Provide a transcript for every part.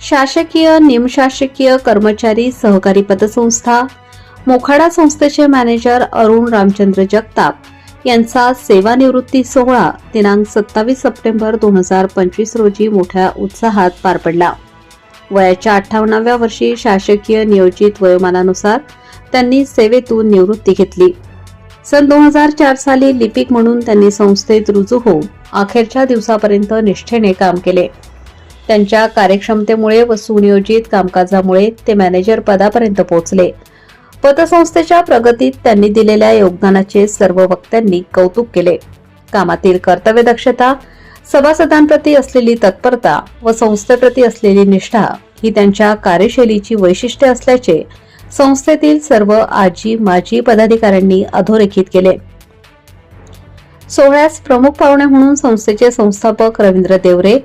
शासकीय निमशासकीय कर्मचारी सहकारी पतसंस्था मोखाडा संस्थेचे मॅनेजर अरुण रामचंद्र जगताप यांचा सेवानिवृत्ती सोहळा दिनांक सत्तावीस सप्टेंबर दोन हजार पंचवीस रोजी मोठ्या उत्साहात पार पडला. वयाच्या अठ्ठावन्नाव्या वर्षी शासकीय नियोजित वयोमानानुसार त्यांनी सेवेतून निवृत्ती घेतली. सन दोन हजार चार साली लिपिक म्हणून त्यांनी संस्थेत रुजू होऊन अखेरच्या दिवसापर्यंत निष्ठेने काम केले. त्यांच्या कार्यक्षमतेमुळे व सुनियोजित कामकाजामुळे ते मॅनेजर पदापर्यंत पोहोचले. पतसंस्थेच्या प्रगतीत त्यांनी दिलेल्या योगदानाचे सर्व वक्त्यांनी कौतुक केले. कामातील कर्तव्यदक्षता सभासदांप्रती असलेली तत्परता व संस्थेप्रती असलेली निष्ठा ही त्यांच्या कार्यशैलीची वैशिष्ट्ये असल्याचे संस्थेतील सर्व आजी माजी पदाधिकाऱ्यांनी अधोरेखित केले. सोहळ्यास प्रमुख पाहुणे म्हणून संस्थेचे संस्थापक रवींद्र देवरे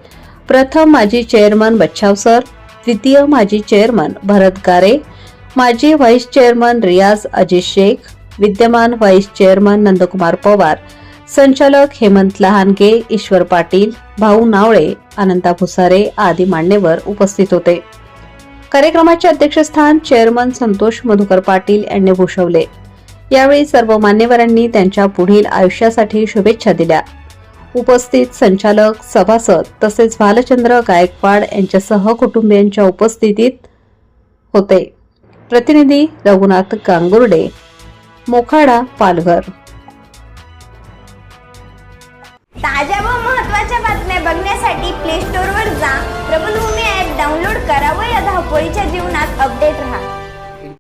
प्रथम माजी चेअरमन बच्छाव सर द्वितीय माजी चेअरमन भरत गारे माजी व्हाईस चेअरमन रियाज अजित शेख विद्यमान व्हाईस चेअरमन नंदकुमार पवार संचालक हेमंत लहानगे ईश्वर पाटील भाऊ नावळे अनंता भुसारे आदी मान्यवर उपस्थित होते. कार्यक्रमाचे अध्यक्षस्थान चेअरमन संतोष मधुकर पाटील यांनी भूषवले. यावेळी सर्व मान्यवरांनी त्यांच्या पुढील आयुष्यासाठी शुभेच्छा दिल्या. उपस्थित संचालक सभासद तसेच भालचंद्र गायकवाड यांच्यासह कुटुंबियांच्या उपस्थितीत होते. प्रतिनिधी रघुनाथ गांगुर्डे मोखाडा पालघर. ताज्या व महत्त्वाच्या बातम्या बघण्यासाठी प्ले स्टोअरवर जा. प्रबलभूमी ॲप डाउनलोड करा व या धावपळीच्या जीवनात अपडेट राहा.